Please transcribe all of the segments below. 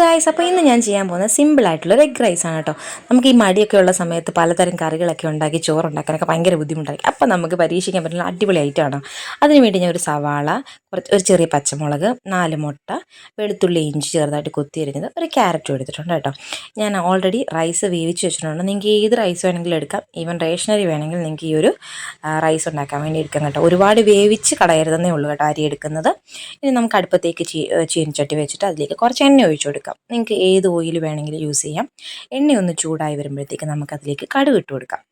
Guys അപ്പോൾ ഇന്ന് ഞാൻ ചെയ്യാൻ പോകുന്നത് സിമ്പിളായിട്ടുള്ള എഗ് റൈസ് ആണ് കേട്ടോ നമുക്ക് ഈ മടിയൊക്കെ ഉള്ള സമയത്ത് പലതരം കറികളൊക്കെ ഉണ്ടാക്കി ചോറുണ്ടാക്കാനൊക്കെ ഭയങ്കര ബുദ്ധിമുട്ടായിരിക്കും. അപ്പോൾ നമുക്ക് പരീക്ഷിക്കാൻ പറ്റുന്ന അടിപൊളി ഐറ്റം ഐറ്റമാണ് അതിനുവേണ്ടി ഞാൻ ഒരു സവാള കുറച്ച് ഒരു ചെറിയ പച്ചമുളക് നാല് മുട്ട വെളുത്തുള്ളി ഇഞ്ചി ചെറുതായിട്ട് കൊത്തിയരിഞ്ഞത് ഒരു ക്യാരറ്റും എടുത്തിട്ടുണ്ട് കേട്ടോ ഞാൻ ഓൾറെഡി റൈസ് വേവിച്ച് വെച്ചിട്ടുണ്ട്. നിങ്ങൾക്ക് ഏത് റൈസ് വേണമെങ്കിലും എടുക്കാം. ഈവൻ റേഷനറി വേണമെങ്കിൽ നിങ്ങൾക്ക് ഈ ഒരു റൈസ് ഉണ്ടാക്കാൻ വേണ്ടി എടുക്കാം കേട്ടോ. ഒരുപാട് വേവിച്ച് കളയരുതെന്നേ ഉള്ളൂ കേട്ടോ അരി എടുക്കുന്നത്. ഇനി നമുക്ക് അടുപ്പത്തേക്ക് ചീനിച്ചട്ടി വെച്ചിട്ട് അതിലേക്ക് കുറച്ച് എണ്ണ ഒഴിച്ചു കൊടുക്കാം. നിങ്ങൾക്ക് ഏത് ഓയിൽ വേണമെങ്കിലും യൂസ് ചെയ്യാം. എണ്ണ ഒന്ന് ചൂടായി വരുമ്പോഴത്തേക്ക് നമുക്കതിലേക്ക് കടുക് ഇട്ട് കൊടുക്കാം.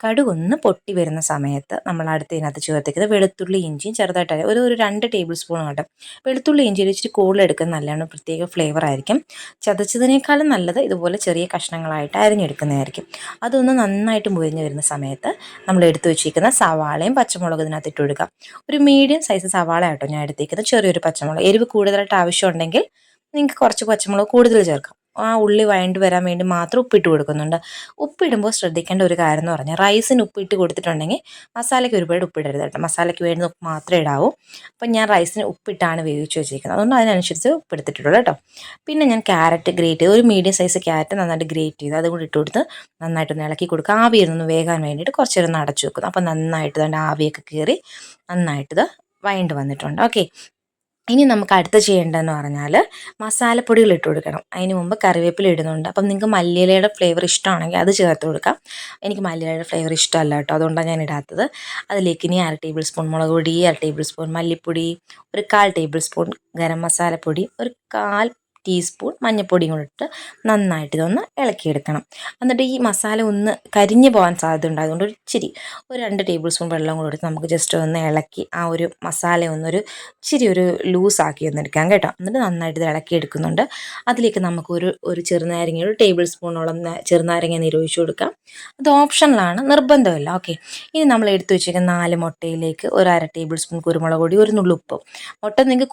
കടുക് ഒന്ന് പൊട്ടി വരുന്ന സമയത്ത് നമ്മൾ അടുത്തതിനകത്ത് ചേർത്തേക്കുന്നത് വെളുത്തുള്ളി ഇഞ്ചിയും ചെറുതായിട്ട് ഒരു ഒരു രണ്ട് ടേബിൾ സ്പൂൺ കേട്ടോ വെളുത്തുള്ളി ഇഞ്ചി ഇച്ചിരി കൂടുതൽ എടുക്കുന്നത് നല്ലതാണ്. പ്രത്യേക ഫ്ലേവർ ആയിരിക്കും. ചതച്ചതിനേക്കാളും നല്ലത് ഇതുപോലെ ചെറിയ കഷ്ണങ്ങളായിട്ട് അരിഞ്ഞെടുക്കുന്നതായിരിക്കും. അതൊന്ന് നന്നായിട്ട് മുരിഞ്ഞ് വരുന്ന സമയത്ത് നമ്മൾ എടുത്തു വെച്ചിരിക്കുന്ന സവാളയും പച്ചമുളകും ഇതിനകത്ത് ഇട്ട് കൊടുക്കാം. ഒരു മീഡിയം സൈസ് സവാള ആട്ടോ ഞാൻ എടുത്തേക്കുന്നത് ചെറിയൊരു പച്ചമുളക്. എരിവ് കൂടുതലായിട്ട് ആവശ്യമുണ്ടെങ്കിൽ നിങ്ങൾക്ക് കുറച്ച് പച്ചമുളക് കൂടുതൽ ചേർക്കാം. ആ ഉള്ളി വഴണ്ട് വരാൻ വേണ്ടി മാത്രം ഉപ്പിട്ട് കൊടുക്കുന്നുണ്ട്. ഉപ്പിടുമ്പോൾ ശ്രദ്ധിക്കേണ്ട ഒരു കാര്യം എന്ന് പറഞ്ഞാൽ റൈസിന് ഉപ്പിട്ട് കൊടുത്തിട്ടുണ്ടെങ്കിൽ മസാലയ്ക്ക് ഒരുപാട് ഉപ്പിടരുത് കേട്ടോ. മസാലയ്ക്ക് വേണ്ടുന്ന ഉപ്പ് മാത്രമേ ഇടാവൂ. അപ്പം ഞാൻ റൈസിന് ഉപ്പിട്ടാണ് വേവിച്ച് വെച്ചിരിക്കുന്നത്. അതുകൊണ്ട് അതിനനുസരിച്ച് ഉപ്പെടുത്തിട്ടുള്ളൂ കേട്ടോ. പിന്നെ ഞാൻ ക്യാരറ്റ് ഗ്രേറ്റ് ചെയ്ത്. ഒരു മീഡിയം സൈസ് ക്യാരറ്റ് നന്നായിട്ട് ഗ്രേറ്റ് ചെയ്ത്. അതുകൊണ്ട് ഇട്ട് കൊടുത്ത് നന്നായിട്ടൊന്ന് ഇളക്കി കൊടുക്കുക. ആവി ഒന്ന് വേകാൻ വേണ്ടിയിട്ട് കുറച്ച് നേരം അടച്ചു വെക്കുന്നു. അപ്പം നന്നായിട്ട് തന്നെ ആവിയൊക്കെ കയറി നന്നായിട്ട് വൈൻഡ് വന്നിട്ടുണ്ട്. ഓക്കെ. ഇനി നമുക്ക് അടുത്ത് ചെയ്യേണ്ടതെന്ന് പറഞ്ഞാൽ മസാലപ്പൊടികൾ ഇട്ട് കൊടുക്കണം. അതിന് മുമ്പ് കറിവേപ്പില ഇടുന്നുണ്ട്. അപ്പം നിങ്ങൾക്ക് മല്ലിയിലയുടെ ഫ്ലേവർ ഇഷ്ടമാണെങ്കിൽ അത് ചേർത്ത് കൊടുക്കാം. എനിക്ക് മല്ലിയിലയുടെ ഫ്ലേവർ ഇഷ്ടമല്ല കേട്ടോ. അതുകൊണ്ടാണ് ഞാൻ ഇടാത്തത്. അതിലേക്ക് ഇനി അര ടേബിൾ സ്പൂൺ മുളക് പൊടി അര ടേബിൾ സ്പൂൺ മല്ലിപ്പൊടി ഒരു കാൽ ടേബിൾ സ്പൂൺ ഗരം മസാലപ്പൊടി ഒരു കാൽ ടീസ്പൂൺ മഞ്ഞൾപ്പൊടിയും കൂടെ ഇട്ട് നന്നായിട്ട് ഇതൊന്ന് ഇളക്കിയെടുക്കണം. എന്നിട്ട് ഈ മസാല ഒന്ന് കരിഞ്ഞു പോകാൻ സാധ്യത ഉണ്ട്. അതുകൊണ്ട് ഇച്ചിരി ഒരു രണ്ട് ടേബിൾ സ്പൂൺ വെള്ളം കൂടെ എടുത്ത് നമുക്ക് ജസ്റ്റ് ഒന്ന് ഇളക്കി ആ ഒരു മസാല ഒന്നൊരു ഇച്ചിരി ഒരു ലൂസ് ലൂസാക്കി ഒന്നെടുക്കാം കേട്ടോ. എന്നിട്ട് നന്നായിട്ട് ഇത് ഇളക്കി എടുക്കുന്നുണ്ട് അതിലേക്ക് നമുക്കൊരു ഒരു ചെറുനാരങ്ങ ഒരു ടേബിൾ സ്പൂണോളം ചെറുനാരങ്ങ നിരോധിച്ചു കൊടുക്കാം. അത് ഓപ്ഷനിലാണ് നിർബന്ധമല്ല. ഓക്കെ. ഇനി നമ്മൾ എടുത്തു വെച്ചിരിക്കുന്ന നാല് മുട്ടയിലേക്ക് ഒരു അര ടേബിൾ സ്പൂൺ കുരുമുളക് പൊടി ഒരു നുള്ളുപ്പ് മുട്ട നിങ്ങൾക്ക്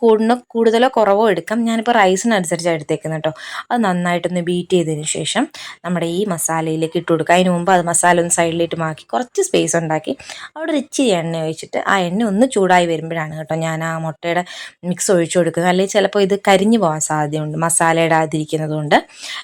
കൂടുതലോ കുറവോ എടുക്കാം. ഞാനിപ്പോൾ റൈസിനനുസരിച്ച് അനുസരിച്ചാണ് എടുത്തേക്കുന്നത് കേട്ടോ. അത് നന്നായിട്ടൊന്ന് ബീറ്റ് ചെയ്തതിന് ശേഷം നമ്മുടെ ഈ മസാലയിലേക്ക് ഇട്ട് കൊടുക്കുക. അതിന് മുമ്പ് അത് മസാല ഒന്ന് സൈഡിലേക്ക് മാക്കി കുറച്ച് സ്പേസ് ഉണ്ടാക്കി അവിടെ ഒരു ഇച്ചിരി എണ്ണ ഒഴിച്ചിട്ട് ആ എണ്ണ ഒന്ന് ചൂടായി വരുമ്പോഴാണ് കേട്ടോ ഞാൻ ആ മുട്ടയുടെ മിക്സ് ഒഴിച്ചു കൊടുക്കുന്നത്. അല്ലെങ്കിൽ ചിലപ്പോൾ ഇത് കരിഞ്ഞു പോകാൻ സാധ്യതയുണ്ട് മസാല ഇടാതിരിക്കുന്നത് കൊണ്ട്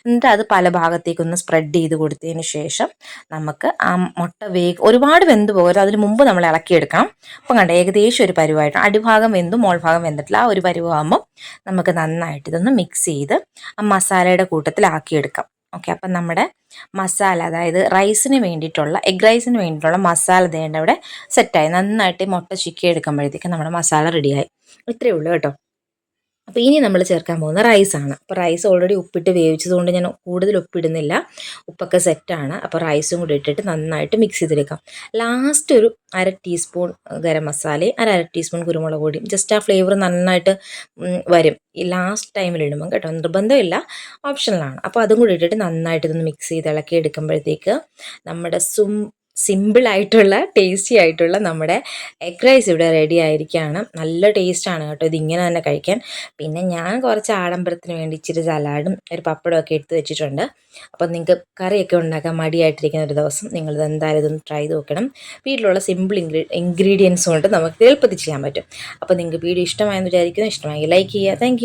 എന്നിട്ട് അത് പല ഭാഗത്തേക്കൊന്ന് സ്പ്രെഡ് ചെയ്ത് കൊടുത്തതിന് ശേഷം നമുക്ക് ആ മുട്ട വേഗ ഒരുപാട് വെന്ത് പോകരുത് അതിന് മുമ്പ് നമ്മൾ ഇളക്കിയെടുക്കണം. അപ്പം കണ്ട ഏകദേശം ഒരു പരുവായിട്ട്. അടിഭാഗം വെന്തും മോൾഭാഗം വെന്തിട്ടില്ല. ആ ഒരു പരുവാകുമ്പോൾ നമുക്ക് നന്നായിട്ട് ഇതൊന്ന് മിക്സ് ചെയ്ത് ആ മസാലയുടെ കൂട്ടത്തിലാക്കിയെടുക്കാം. ഓക്കെ അപ്പം നമ്മുടെ മസാല അതായത് റൈസിന് വേണ്ടിയിട്ടുള്ള എഗ് റൈസിന് വേണ്ടിയിട്ടുള്ള മസാല ദേണ്ട അവിടെ സെറ്റായി നന്നായിട്ട് മുട്ട ചിക്കി എടുക്കുമ്പോഴത്തേക്കും നമ്മുടെ മസാല റെഡിയായി ഇത്രയേ ഉള്ളൂ കേട്ടോ. അപ്പോൾ ഇനി നമ്മൾ ചേർക്കാൻ പോകുന്ന റൈസാണ് അപ്പോൾ റൈസ് ഓൾറെഡി ഉപ്പിട്ട് വേവിച്ചതുകൊണ്ട് ഞാൻ കൂടുതൽ ഉപ്പിടുന്നില്ല. ഉപ്പൊക്കെ സെറ്റാണ് അപ്പോൾ റൈസും കൂടി ഇട്ടിട്ട് നന്നായിട്ട് മിക്സ് ചെയ്തെടുക്കാം. ലാസ്റ്റ് ഒരു അര ടീസ്പൂൺ ഗരം മസാലയും അര അര ടീസ്പൂൺ കുരുമുളക് പൊടിയും. ജസ്റ്റ് ആ ഫ്ലേവർ നന്നായിട്ട് വരും. ഈ ലാസ്റ്റ് ടൈമിൽ ഇടുമ്പം കേട്ടോ നിർബന്ധമില്ല. ഓപ്ഷണലാണ് അപ്പോൾ അതും കൂടി ഇട്ടിട്ട് നന്നായിട്ട് ഇതൊന്ന് മിക്സ് ചെയ്ത് ഇളക്കി എടുക്കുമ്പോഴത്തേക്ക് നമ്മുടെ സും സിമ്പിളായിട്ടുള്ള ടേസ്റ്റി ആയിട്ടുള്ള നമ്മുടെ എഗ് റൈസ് ഇവിടെ റെഡി ആയിരിക്കുകയാണ് നല്ല ടേസ്റ്റാണ് കേട്ടോ ഇതിങ്ങനെ തന്നെ കഴിക്കാൻ. പിന്നെ ഞാൻ കുറച്ച് ആഡംബരത്തിന് വേണ്ടി ഇച്ചിരി സലാഡും ഒരു പപ്പടമൊക്കെ എടുത്ത് വെച്ചിട്ടുണ്ട്. അപ്പോൾ നിങ്ങൾക്ക് കറിയൊക്കെ ഉണ്ടാക്കാൻ മടിയായിട്ടിരിക്കുന്ന ഒരു ദിവസം നിങ്ങളിത് എന്തായാലും ഇതൊന്ന് ട്രൈ ചെയ്ത് നോക്കണം. വീട്ടിലുള്ള സിമ്പിൾ ഇൻഗ്രീ ഇൻഗ്രീഡിയൻസ് കൊണ്ട് നമുക്ക് എളുപ്പത്തിൽ ചെയ്യാൻ പറ്റും. അപ്പോൾ നിങ്ങൾക്ക് വീഡിയോ ഇഷ്ടമായെന്ന് വിചാരിക്കുന്നു. ഇഷ്ടമായി ലൈക്ക് ചെയ്യുക. താങ്ക്